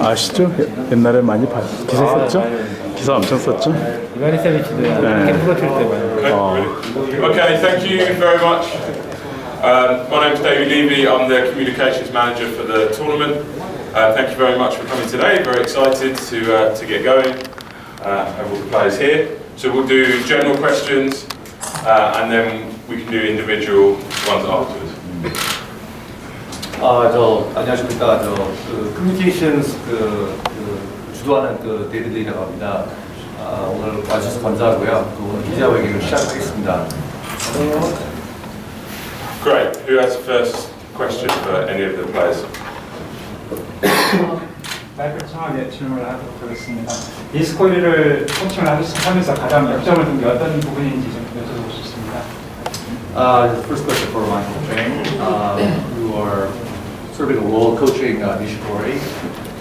아시죠? 옛날에 많이 봤, 기사 썼죠? 기사 엄청 썼죠? 이바니세비치도 네. 캠프 칠 때만 어, Okay, thank you very much. Um, my name's David Levy. I'm the communications manager for the tournament. Uh, thank you very much for coming today. Very excited to uh, to get going. Uh, have all the players here. So we'll do general questions, uh, and then we can do individual ones afterwards. 아, 저 안녕하십니까. 저그 커뮤니케이션스 그, 그 주도하는 그 데이비드이라고 합니다. 아, 오늘 와주셔서 감사하고요. 그 오늘 기자회견을 시작하겠습니다. Great. Who has the first question for any of the players? 깔끔하게 질문을 하도록 하겠습니다. 디스코리를 코칭을 하면서 가장 역점을 둔게 어떤 부분인지 좀. Uh, first question for Michael Chang. Um, you are serving a role coaching uh, Nishikori.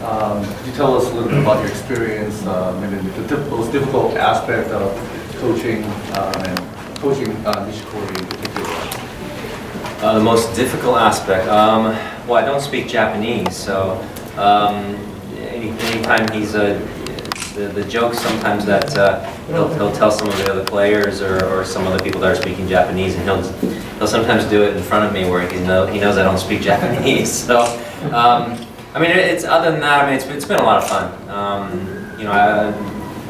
Um, could you tell us a little bit about your experience, maybe the diff- most difficult aspect of coaching um, and coaching uh, Nishikori in particular? Uh, the most difficult aspect. Um, well, I don't speak Japanese, so um, any, anytime he's uh, the, the jokes sometimes that uh, he'll, he'll tell some of the other players or, or some other people that are speaking Japanese, and he'll he'll sometimes do it in front of me where he know he knows I don't speak Japanese. So um, I mean, it's other than that. I mean, it's, it's been a lot of fun. Um, you know, I,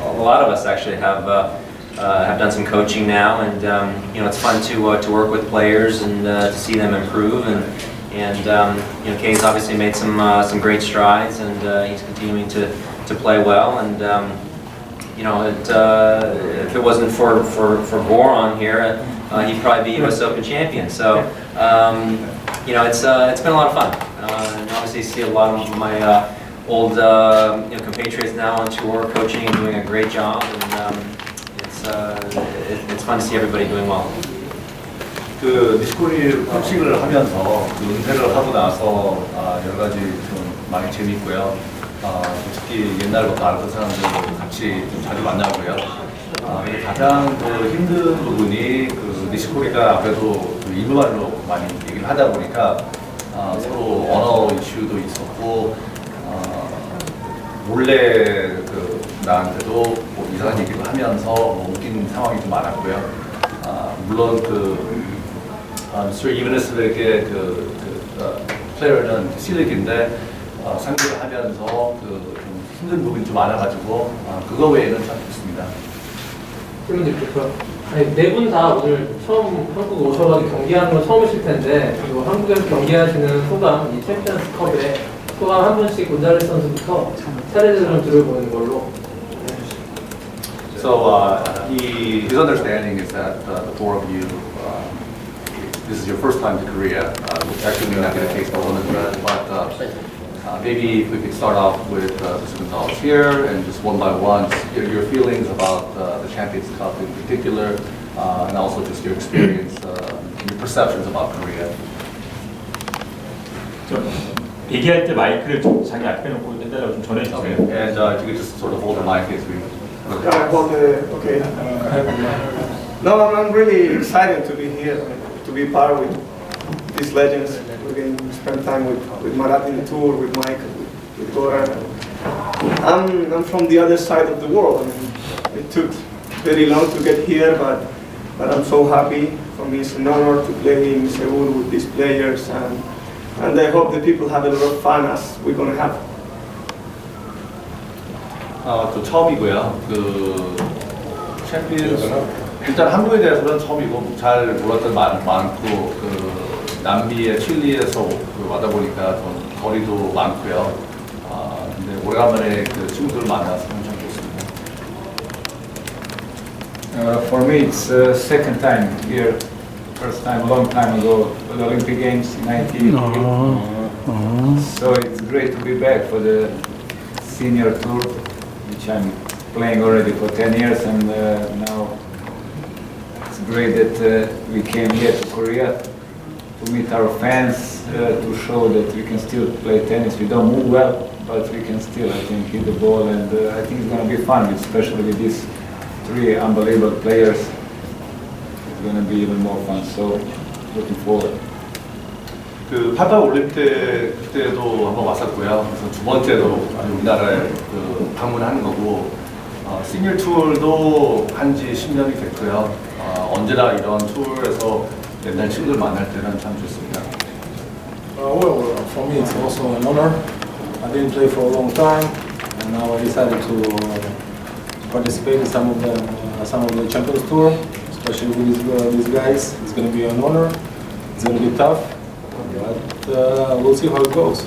a lot of us actually have. Uh, uh, have done some coaching now, and um, you know it's fun to uh, to work with players and uh, to see them improve. And and um, you know Kay's obviously made some uh, some great strides, and uh, he's continuing to to play well. And um, you know it, uh, if it wasn't for for for Boron here, uh, he'd probably be U.S. Open champion. So um, you know it's uh, it's been a lot of fun, uh, and obviously see a lot of my. Uh, Old uh, you know, compatriots now on tour, coaching and doing a great job, and um, it's uh, it, it's fun to see everybody doing well. 그 니스코리 코칭을 하면서 그 은퇴를 하고 나서 아, 여러 가지 좀 많이 재밌고요. 아, 특히 옛날부터 알던 사람들도 같이 좀 자주 만나고요. 아, 가장 그 힘든 부분이 그 니시코리가 아무래도 그 일본말로 많이 얘기를 하다 보니까 아, 서로 언어 이슈도 있었고 아, 몰래 그 나한테도 뭐 이상한 얘기를 하면서 뭐 웃긴 상황이 좀 많았고요. 아, 물론 그 아, Sir 이브네스백의 그, 그 어, 플레이어는 실력인데 어, 상대를 하면서 그 좀 힘든 부분이 좀 많아가지고 아, 그거 외에는 참 좋습니다. 그런데 네분 다 오늘 처음 한국 오셔가지고 경기하는 건 처음이실 텐데 그리고 한국에서 경기하시는 소감, 이 챔피언스컵에 소감 한 분씩 곤잘레스 선수부터 차례대로 좀 들어보는 걸로 So uh, he, his understanding is that uh, the four of you, uh, this is your first time to Korea, uh, which actually may not the case for one of them, but uh, uh, maybe if we could start off with uh, Mr. Gonzalez here and just one by one, just your, your feelings about uh, the Champions Cup in particular, uh, and also just your experience, uh, your perceptions about Korea. 좀 얘기할 때 마이크를 좀 자기 앞에 놓고 해달라고 좀 전해주세요. And uh, if you could just sort of hold the mic as we. Can I hold the, okay. No, I'm, I'm really excited to be here, to be part with these legends. We can spend time with, with Marat in the tour, with Mike, with, with Goran. I'm, I'm from the other side of the world. I mean, it took very long to get here, but, but I'm so happy. For me, it's an honor to play in Seoul with these players, and, and I hope the people have a lot of fun as we're going to have. 어, 또 처음이고요. 그 챔피언스 일단 한국에 대해서는 처음이고 잘 몰랐던 많, 많고 그 남미에 칠리에서 그 와다 보니까 좀 거리도 많고요. 아 근데 오래간만에 그 친구들 만나서 엄청 좋습니다. Uh, for me, it's uh, second time here. First time, a long time ago, the Olympic Games in 1988. 어, So it's great to be back for the senior tour, which I'm playing already for 10 years, and uh, now it's great that uh, we came here to Korea to meet our fans, uh, to show that we can still play tennis. We don't move well, but we can still, I think, hit the ball, and uh, I think it's going to be fun, especially with these three unbelievable players. gonna be even more fun. So looking forward. 그88 올림픽 때 그때도 한번 왔었고요. 그래서 두 번째로 우리나라에 그 방문하는 거고 어, 시니어 투어도 한 지 10년이 됐고요. 어, 언제나 이런 투어에서 옛날 친구들 만날 때는 참 좋습니다. Uh, well, for me it's also an honor. I didn't play for a long time, and now I decided to uh, participate in some of the uh, some of the Champions Tour, especially with these, uh, these guys. It's going to be an honor. It's going to be tough, but uh, we'll see how it goes.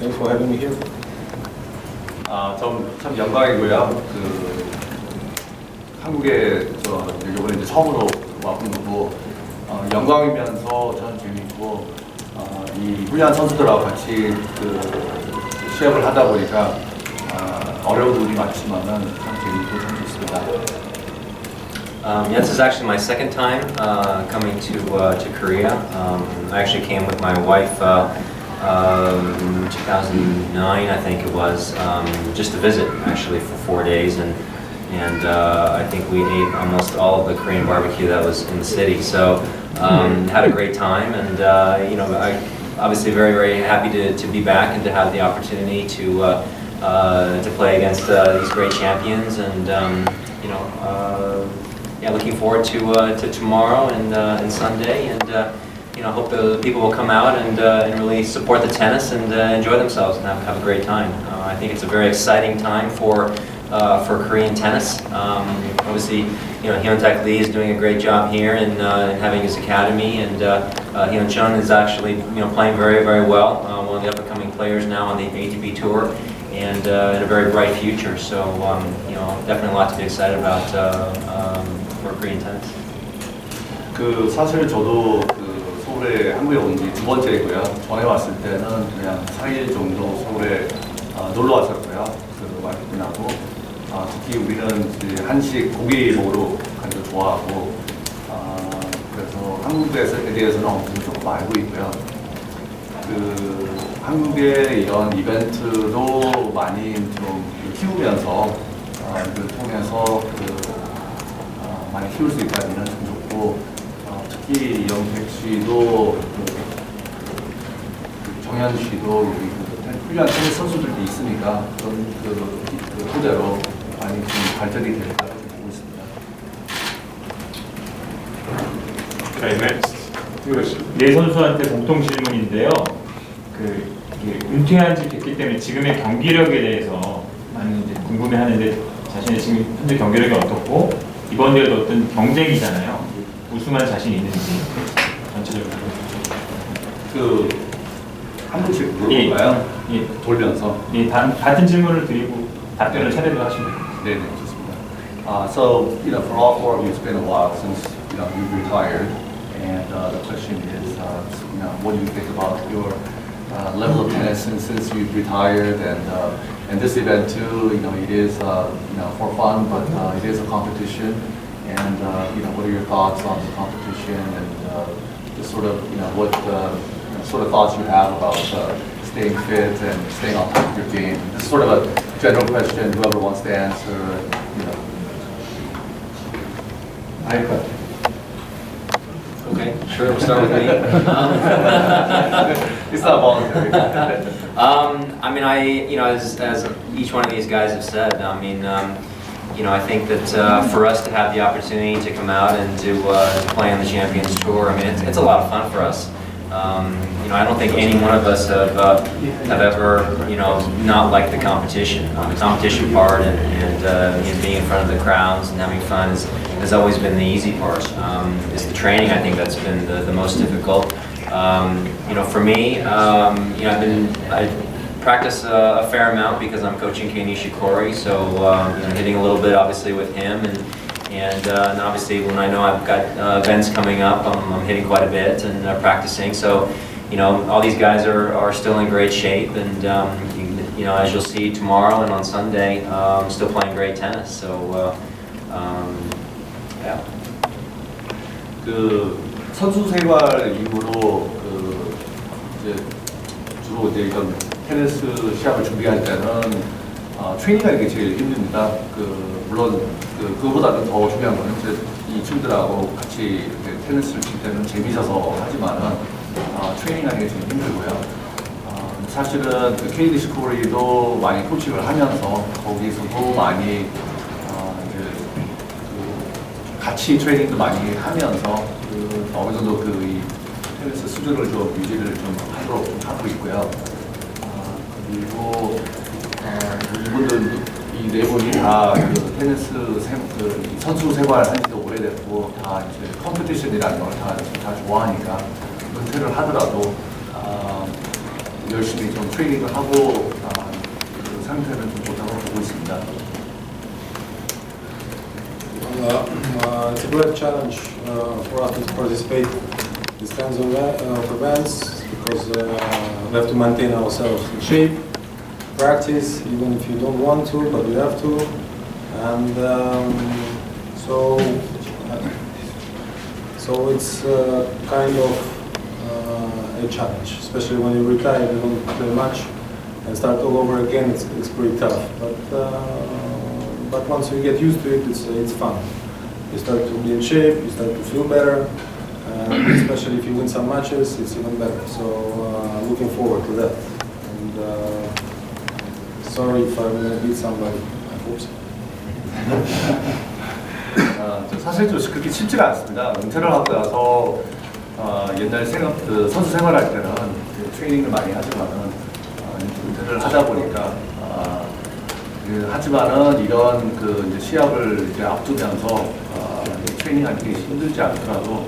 Thanks for having me here. 아, 참, 참 영광이고요. 그 한국에 저 이번에 이제 처음으로 와본 거고 어, 영광이면서 저는 재밌고 어, 이 훌륭한 선수들하고 같이 그 시합을 하다 보니까 어, 어려운 부분이 많지만은 참 재밌고 참 좋습니다. Um, yeah, this is actually my second time uh, coming to uh, to Korea. Um, I actually came with my wife uh, um, 2009, I think it was, um, just to visit actually for four days, and and uh, I think we ate almost all of the Korean barbecue that was in the city. So um, had a great time, and uh, you know, I obviously very very happy to, to be back and to have the opportunity to uh, uh, to play against uh, these great champions, and um, you know. Uh, yeah, looking forward to uh, to tomorrow and uh, and Sunday, and uh, you know, hope the people will come out and uh, and really support the tennis and uh, enjoy themselves and have, have a great time. Uh, I think it's a very exciting time for uh, for Korean tennis. Um, obviously, you know, Hyun Tak Lee is doing a great job here and uh, in having his academy, and uh, uh, Hyun Chun is actually you know playing very very well. Uh, one of the up and coming players now on the ATP tour. And, uh, and a very bright future, so um, you know definitely a lot to be excited about uh, um, for Korean tennis. 그 사실 저도 그 서울에 한국에 온 지 두 번째이고요. 전에 왔을 때는 그냥 4일 정도 서울에 어, 놀러 왔었고요. 그 와이프분하고 어, 특히 우리는 이제 한식 고기 먹으러 가는 거 좋아하고 어, 그래서 한국에 대해서는 어느 정도 조금 알고 있고요. 그 한국의 이런 이벤트도 많이 좀 키우면서 어, 이걸 통해서 그 어, 많이 키울 수 있다면 참 좋고 어, 특히 영택 씨도 그, 그 정현 씨도 여기 그 훌륭한 테니스 선수들이 있으니까 그런 그, 그 토대로 많이 좀 발전이 될 거라고 보고 있습니다. Okay, next. 네 선수한테 공통 질문인데요. 그 은퇴한 지 됐기 때문에 지금의 경기력에 대해서 많이 이제 궁금해하는데 자신의 지금 현재 경기력이 어떻고 이번 대회도 어떤 경쟁이잖아요. 우승할 자신 있는지 전체적으로. 그 한 분씩 물어볼까요? 예, 돌면서. 예, 다, 같은 질문을 드리고 답변을 차례로 하시면 됩니다. did it just. Uh, so you know, for all four of you, it's been a while since you know you've retired, and uh, the question is, uh, you know, what do you think about your uh, level of tennis since you've retired, and uh, and this event too, you know, it is uh, you know for fun, but uh, it is a competition, and uh, you know, what are your thoughts on the competition and uh, the sort of you know what uh, sort of thoughts you have about uh, staying fit and staying on top of your game? This is sort of a general question, whoever wants to answer, you know. iPad. Okay, sure, we'll start with me. Um, It's not voluntary. Um, I mean, I, you know, as, as each one of these guys have said, I mean, um, you know, I think that uh, for us to have the opportunity to come out and to, uh, to play on the Champions Tour, I mean, it's, it's a lot of fun for us. Um, you know, I don't think any one of us have, uh, have ever, you know, not liked the competition. Uh, the competition part and, and uh, you know, being in front of the crowds and having fun is, has always been the easy part. Um, it's the training, I think, that's been the, the most difficult. Um, you know, for me, um, you know, I've been, I practice a, a fair amount because I'm coaching Kei Nishikori, so um, you know, hitting a little bit obviously with him, and and, uh, and obviously when I know I've got uh, events coming up, I'm, I'm hitting quite a bit and uh, practicing. So, you know, all these guys are, are still in great shape, and um, you, you know, as you'll see tomorrow and on Sunday, um, still playing great tennis. So, uh, um, yeah. 그 선수 생활 이후로 그 이제 주로 이제 이런 테니스 시합을 준비할 때는 어, 트레이닝하는 게 제일 힘듭니다. 그 물론 그 그거보다는 더 중요한 거는 이제 이 친구들하고 같이 이렇게 테니스를 칠 때는 재미있어서 하지만은 어, 트레이닝하는 게 제일 힘들고요. 어, 사실은 그 KD 스코리도 많이 코칭을 하면서 거기서도 많이 어, 이제 그 같이 트레이닝도 많이 하면서 그 어느 정도 그이 테니스 수준을 좀 유지를 좀 하도록 좀 하고 있고요. 어, 그리고 어, 이분들 이 네 분이 다그 테니스 생, 그 선수 생활 한 지도 오래됐고 다 이제 컴피티션이라는 걸 다 다 좋아하니까 은퇴를 하더라도 아, 열심히 좀 트레이닝을 하고 아, 그 상태는 좀 좋다고 보고 있습니다. Uh, uh, it's a great challenge uh, for us to participate in these kinds of, event- of events because uh, we have to maintain ourselves in shape, practice even if you don't want to, but you have to, and um, so uh, so it's uh, kind of uh, a challenge, especially when you retire, you don't play much, and start all over again. It's, it's pretty tough, but. Uh, but once you get used to it, it's, it's fun. You start to be in shape, you start to feel better, especially if you win some matches, it's even better. So uh, looking forward to that. Sorry if I'm gonna beat somebody. I hope so. 아, 저 사실 좀 그렇게 쉽지가 않습니다. 은퇴를 하고 나서 어, 옛날 생각, 그 선수 생활할 때는 그 트레이닝을 많이 하지만은 어, 은퇴를 하다 보니까 아, 그, 하지만은 이런 그 이제 시합을 이제 앞두면서 어, 이제 트레이닝하기 되게 힘들지 않더라도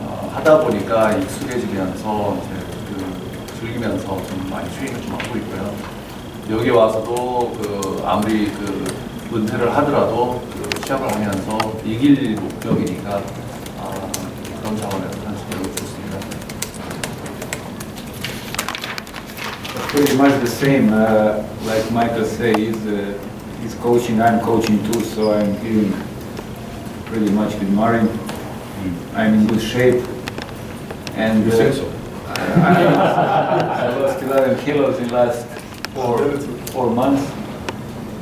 어, 하다 보니까 익숙해지면서 이제 그 즐기면서 좀 많이 트레이닝을 좀 하고 있고요. 여기 와서도 그 아무리 그 은퇴를 하더라도 그 시합을 하면서 이길 목적이니까 아, 그런 차원에서 사실 매우 좋습니다. Pretty much the same, uh, like Michael says, he's, uh, he's coaching, I'm coaching too, so I'm feeling pretty much with Marin. I'm in good shape. And uh, I, I lost 11 kilos in last four, four months.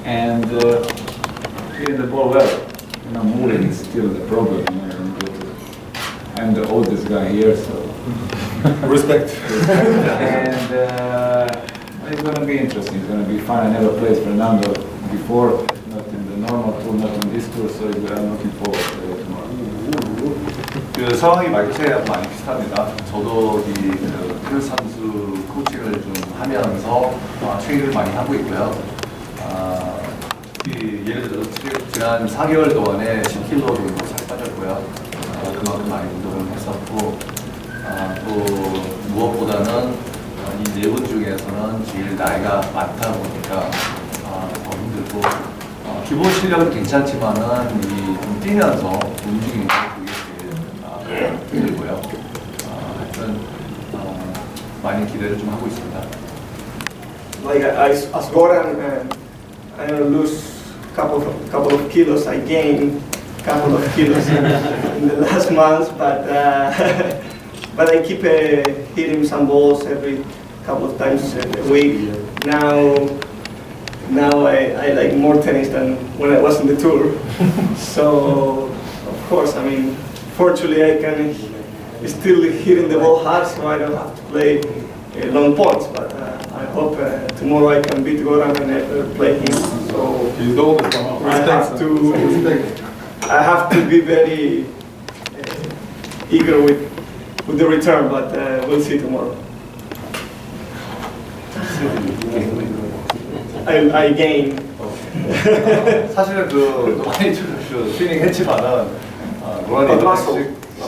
And uh, hitting the ball well, you know, moving is still the problem. You know, and, uh, I'm the oldest guy here, so. Respect. and uh, it's going to be interesting. It's going to be fun. I never played Fernando before, not in the normal tour, not on this tour, so I'm looking forward to it tomorrow. 그 상황이 마이크랑 많이 비슷합니다. 저도 이그 테니스 선수 코칭을 좀 하면서 아, 트레이닝을 많이 하고 있고요. 아, 이 예를 들어 지- 지난 4개월 동안에 10kg 정도 살 빠졌고요. 아, 그만큼 많이 운동을 했었고 아, 또 무엇보다는 이네 분 중에서는 제일 나이가 많다 보니까 아, 더 힘들고 어, 기본 실력은 괜찮지만은 이좀 뛰면서 움직이는 게 아, 힘들고요. 아, 하여튼 어, 많이 기대를 좀 하고 있습니다. I, uh, I don't know, lose couple of, couple of kilos. I gain couple of kilos in, in the last months, but uh, but I keep uh, hitting some balls every couple of times a week. Now now I, I like more tennis than when I was in the tour. so of course, I mean, fortunately I can still hitting the ball hard, so I don't have to play uh, long points. But uh, I hope uh, tomorrow I can beat Goran and uh, play him. So He's the oldest one. I have to I have to be very uh, eager with with the return, but uh, we'll see tomorrow. I, I gain. 사실은 그또 많이 그, 그 트레이닝 했지만은 어, 노란이?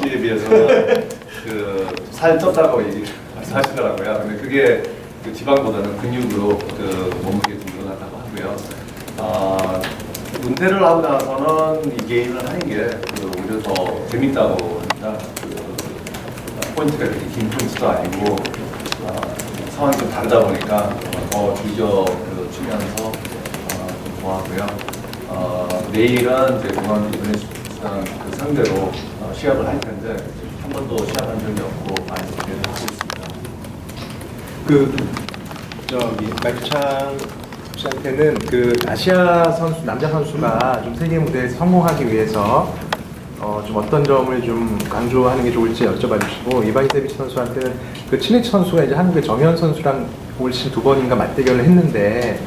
씨에 비해서는 그 살 쪘다고 얘기 하시더라고요. 근데 그게 그 지방보다는 근육으로 그 몸무게 좀 늘어났다고 하고요. 아, 은퇴를 하고 나서는 이 게임을 하는 게그 오히려 더 재밌다고 합니다. 그 포인트가 그렇게 긴 포인트도 아니고 아, 상황이 좀 다르다 보니까 더 즐겨 그 어, 좀 좋아하고요. 어, 내일은 이제 공항 이번에 그 상대로 어, 시합을 할 텐데 한 번도 시합한 적이 없고 그 저기 마이크 창 씨한테는 그 아시아 선수 남자 선수가 좀 세계 무대에서 성공하기 위해서 어, 좀 어떤 점을 좀 강조하는 게 좋을지 여쭤봐 주시고 이바이세비치 선수한테는 그 친해치 선수가 이제 한국의 정현 선수랑 올 시즌 두 번인가 맞대결을 했는데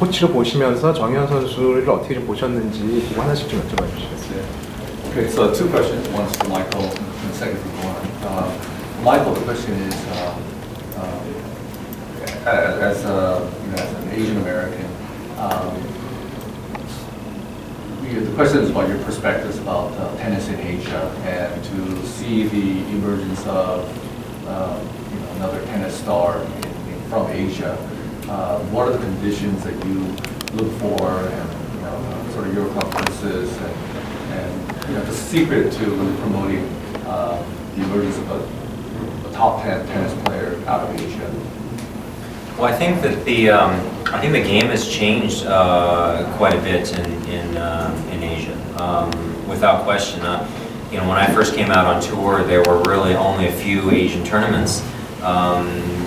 코치로 보시면서 정현 선수를 어떻게 좀 보셨는지 그거 하나씩 좀 여쭤봐 주시겠어요? Okay, so two questions. One is for Michael and the second for Lauren. Uh, Michael, the question is, uh, as, a, you know, as an Asian American, um, you- the question is about your perspectives about uh, tennis in Asia and to see the emergence of uh, you know, another tennis star in, in, from Asia. Uh, what are the conditions that you look for and you know, sort of your conferences and, and you know, the secret to promoting uh, the emergence of a, a top 10 tennis player out of Asia? Well, I think that the um, I think the game has changed uh, quite a bit in in, uh, in Asia, um, without question. Uh, you know, when I first came out on tour, there were really only a few Asian tournaments, um,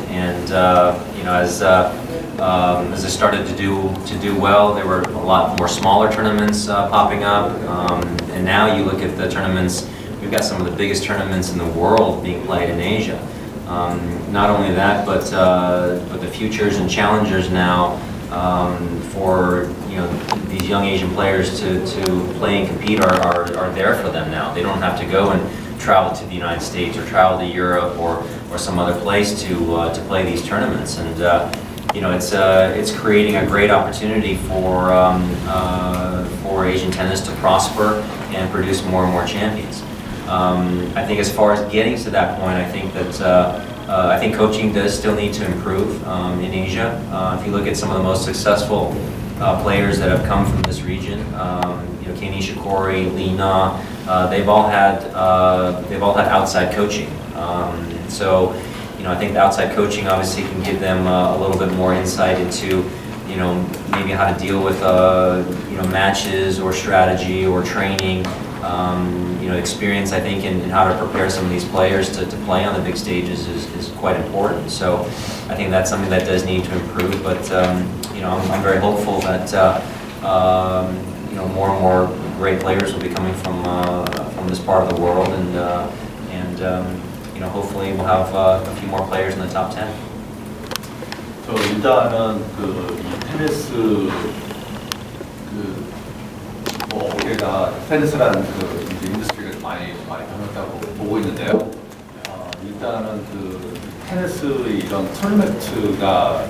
and uh, you know, as uh, um, as I started to do to do well, there were a lot more smaller tournaments uh, popping up, um, and now you look at the tournaments. We've got some of the biggest tournaments in the world being played in Asia. Um, Not only that, but, uh, but the futures and challengers now um, for, you know, these young Asian players to, to play and compete are, are, are there for them now. They don't have to go and travel to the United States or travel to Europe or, or some other place to, uh, to play these tournaments. And, uh, you know, it's, uh, it's creating a great opportunity for, um, uh, for Asian tennis to prosper and produce more and more champions. Um, I think as far as getting to that point, I think that uh, uh, I think coaching does still need to improve um, in Asia. Uh, if you look at some of the most successful uh, players that have come from this region, um, you know, Kei Nishikori, Lee Na, uh, they've all had uh, they've all had outside coaching. Um, so, you know, I think the outside coaching obviously can give them a little bit more insight into you know, maybe how to deal with, uh, you know, matches or strategy or training Um, you know, experience, I think, in, in how to prepare some of these players to, to play on the big stages is, is quite important. So I think that's something that does need to improve. But, um, you know, I'm, I'm very hopeful that, uh, um, you know, more and more great players will be coming from, uh, from this part of the world. And, uh, and um, you know, hopefully we'll have uh, a few more players in the top 10. 저 일단은 그 이 테니스 그 뭐 우리가 테니스라는 그 이제 인더스트리가 많이 많이 변했다고 보고 있는데요. 어, 일단은 그 테니스 이런 토너먼트가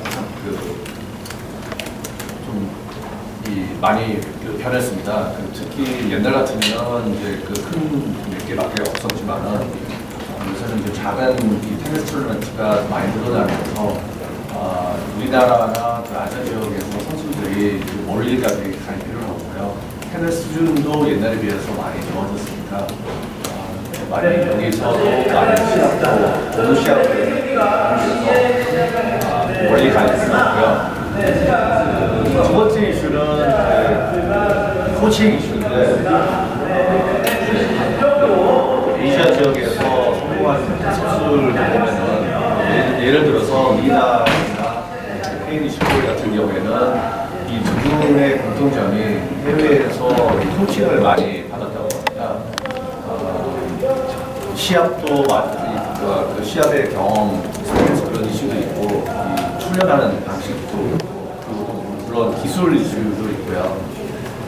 그좀이 많이 그 변했습니다. 그 특히 옛날 같으면 이제 그큰몇 개 밖에 없었지만은 어, 요새는 그 작은 이 테니스 토너먼트가 많이 늘어나면서 아, 우리나라나 그 아시아 지역에서 선수들이 그 멀리 필요는 없고요. 테 니스 수준도 옛날에 비해서 많이 좋아졌으니까 아, 많이 여기서도 많이 시합도 좋은 시합을 하면서 아, 멀리 갈 없고요. 그, 두 번째 이슈는 그 코칭 이슈인데 아시아 지역에서 성공한 선수를 보면은 예를, 예를 들어서 리나나 페이니 슈퍼 같은 경우에는 이 두 분의 공통점이 해외에서 코칭을 많이 받았다고 합니다. 어, 시합도 많이, 그, 그 시합의 경험, 스트레스 그런 이슈도 있고, 이 훈련하는 방식도 그리고 물론 기술 이슈도 있고요.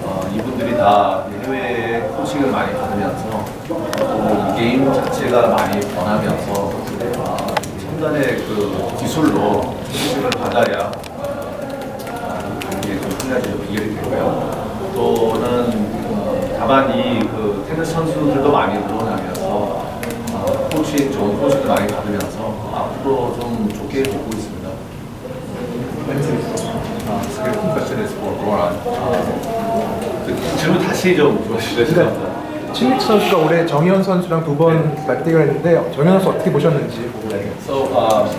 어, 이분들이 다 해외에 코칭을 많이 받으면서 또 게임 자체가 많이 변하면서 어, 첨단의 그 기술로 코칭을 받아야 어, 경기에 좀 끝나지 이해이 되고요. 또는 어, 다만 이 그 테니스 선수들도 많이 늘어나면서 어, 코칭 좋은 코칭을 많이 받으면서 앞으로 좀 좋게 보고 있습니다. 아. 그 질문 다시 좀 주시죠. 그러니까 친해치 선수가 올해 정현 선수랑 두 번 맞대결 했는데 정현 선수 어떻게 보셨는지 궁금해요. So, uh,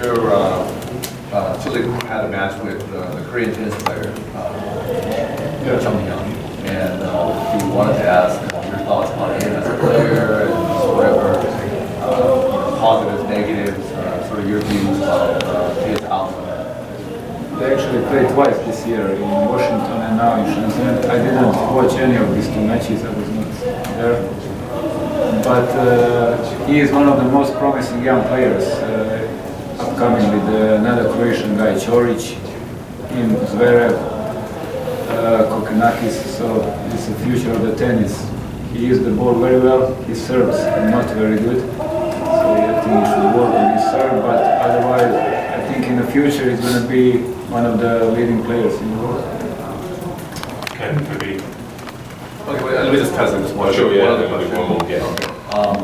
your uh, uh, had a match with uh, the Korean tennis player, uh, Jung Hyun, and uh, he wanted to ask your thoughts about him as a player and whatever uh, positives, negatives, uh, sort of your views about uh, his outcome. They actually played twice. this year in Washington and now in Shenzhen. I didn't watch any of these two matches. I was not there. But uh, he is one of the most promising young players uh, upcoming with uh, another Croatian guy, Choric, in Zverev, uh, Kokonakis. So it's the future of the tennis. He used the ball very well. His serves are not very good. So I think he should work on his serve. But otherwise, I think in the future he's going to be one of the leading players in the world. Okay, maybe. Okay, wait, let me just pass this one. Sure, yeah, One other we'll do question. one more, yeah. 음,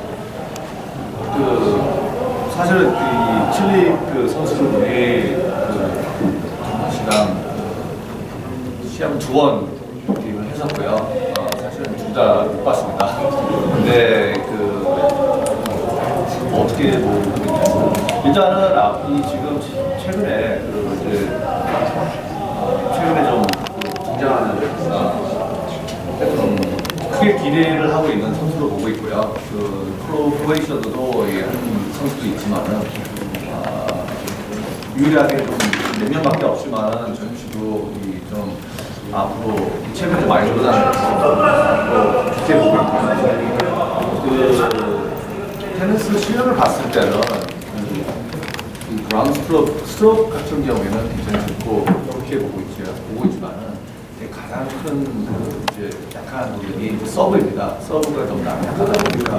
그 사실은 이 칠리 그 선수들이 그 시간 시합 두번 게임을 했었고요. 어, 사실은 둘 다 못 봤습니다. 근데 그 어떻게 뭐 보겠냐면 일단은 아, 이 지금 최근에 그 이제 어, 최근에 좀 등장하는 어, 좀 크게 기대를 하고 있는 선수로 보고 있고요. 그 프로 프로에이션도 한 선수도 있지만은 아, 유일하게 좀몇 명밖에 없지만은 씨도 이좀 앞으로 최근에 좀 많이 기대 보고 있고요. 그 테니스 실력을 봤을 때는 이, 이 그라운드 스트로크, 스트로크 같은 경우에는 굉장히 좋고 그렇게 보고 있죠. 보고 있지만은 가장 큰 그 이제 약한 부분이 서브입니다. 서브가 좀 약하다 보니까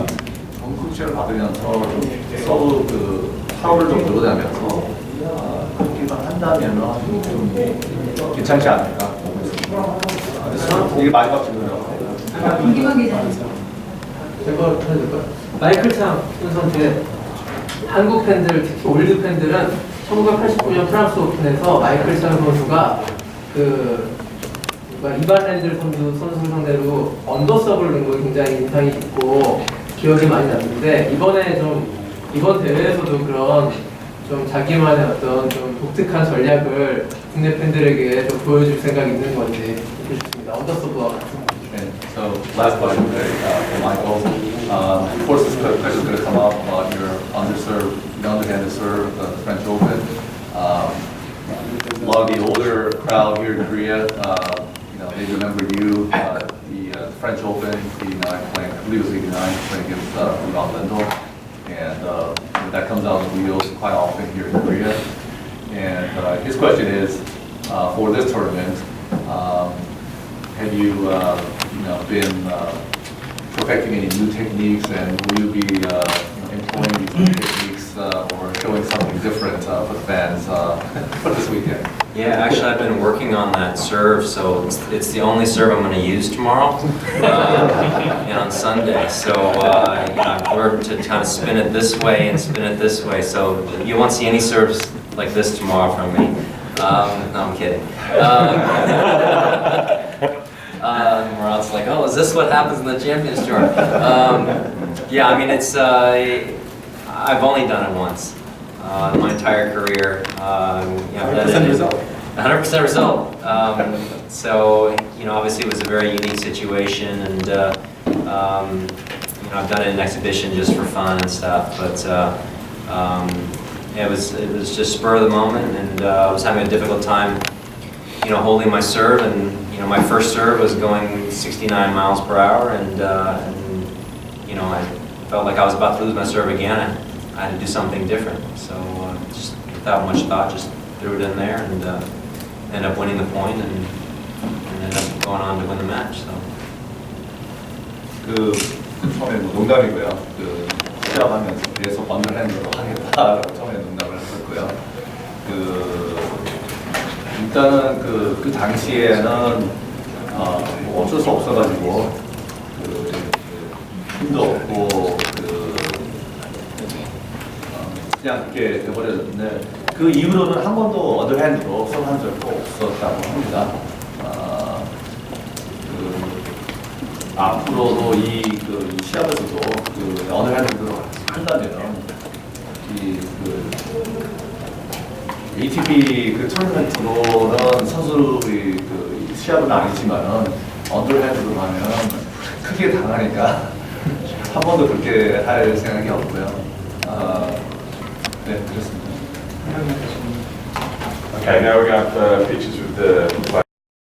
전국체를 받으면서 좀 서브 그 파워를 좀 늘어나면서 아, 그렇게만 한다면은 좀 괜찮지 않을까 보고 있습니다. 아, 그래서 이게 마지막 질문이라고. 김기광 기자님. 제가 해도 될까요? 마이클 참 선수한테 한국 팬들, 특히 올드 팬들은 1989년 프랑스 오픈에서 마이클 참 선수가 그 이발랜드 선수 선수 상대로 언더서브를 넣은 거 굉장히 인상이 깊고 기억이 많이 남는데 이번에 좀 이번 대회에서도 그런 좀 자기만의 어떤 좀 독특한 전략을 국내 팬들에게 좀 보여줄 생각이 있는 건지 듣고 싶습니다. 언더서브와 같은. Okay, so last question uh, for Michael. Um, of course, this question is going to come up about your underserved, the underhanded serve, uh, the French Open. Um, a lot of the older crowd here in Korea, uh, you know, they remember you, uh, the uh, French Open, 89, playing, I believe it was 89, playing against uh, Ron Lindell. and uh, that comes out of the wheels quite often here in Korea. And uh, his question is, uh, for this tournament, um, have you, uh, you know, been uh, perfecting any new techniques, and will you be uh, employing these new techniques uh, or showing something different uh, for the fans uh, for this weekend? Yeah, actually, I've been working on that serve, so it's, it's the only serve I'm going to use tomorrow uh, and on Sunday. So uh, you know, I've worked to kind of spin it this way and spin it this way. So you won't see any serves like this tomorrow from me. Um, no, I'm kidding. Um, um, or else like, oh, is this what happens in the Champions Tour? Um, yeah, I mean, it's uh, I've only done it once uh, my entire career. Um, you know, I've done it- 100% result. 100% result. Um, so, you know, obviously it was a very unique situation, and uh, um, you know, I've done it in exhibition just for fun and stuff. But uh, um, it was it was just spur of the moment, and uh, I was having a difficult time, you know, holding my serve. And you know, my first serve was going 69 miles per hour, and, uh, and you know, I felt like I was about to lose my serve again. I, I had to do something different. So uh, just without much thought, just threw it in there and uh, ended up winning the point and, and ended up going on to win the match. So. 그 처음에 뭐 농담이고요. 그 시합하면서 계속 언더핸드로 하겠다라고 처음에 농담을 했었고요. 그 일단은 그, 그 당시에는 어, 뭐 어쩔 수 없어가지고 그, 그 힘도 없고 그 어, 그냥 그렇게 돼버렸는데 그 이후로는 한 번도 언더핸드로 서브한 적도 없었다고 합니다. 어, 그 앞으로도 이, 그, 이 시합에서도 그 언어핸드로 한다면 이그 ATP 그 토너먼트로는 선수의 그 시합은 아니지만은 언더핸드로 하면 크게 당하니까 한 번도 그렇게 할 생각이 없고요. 아. Okay, now to have uh, pictures with the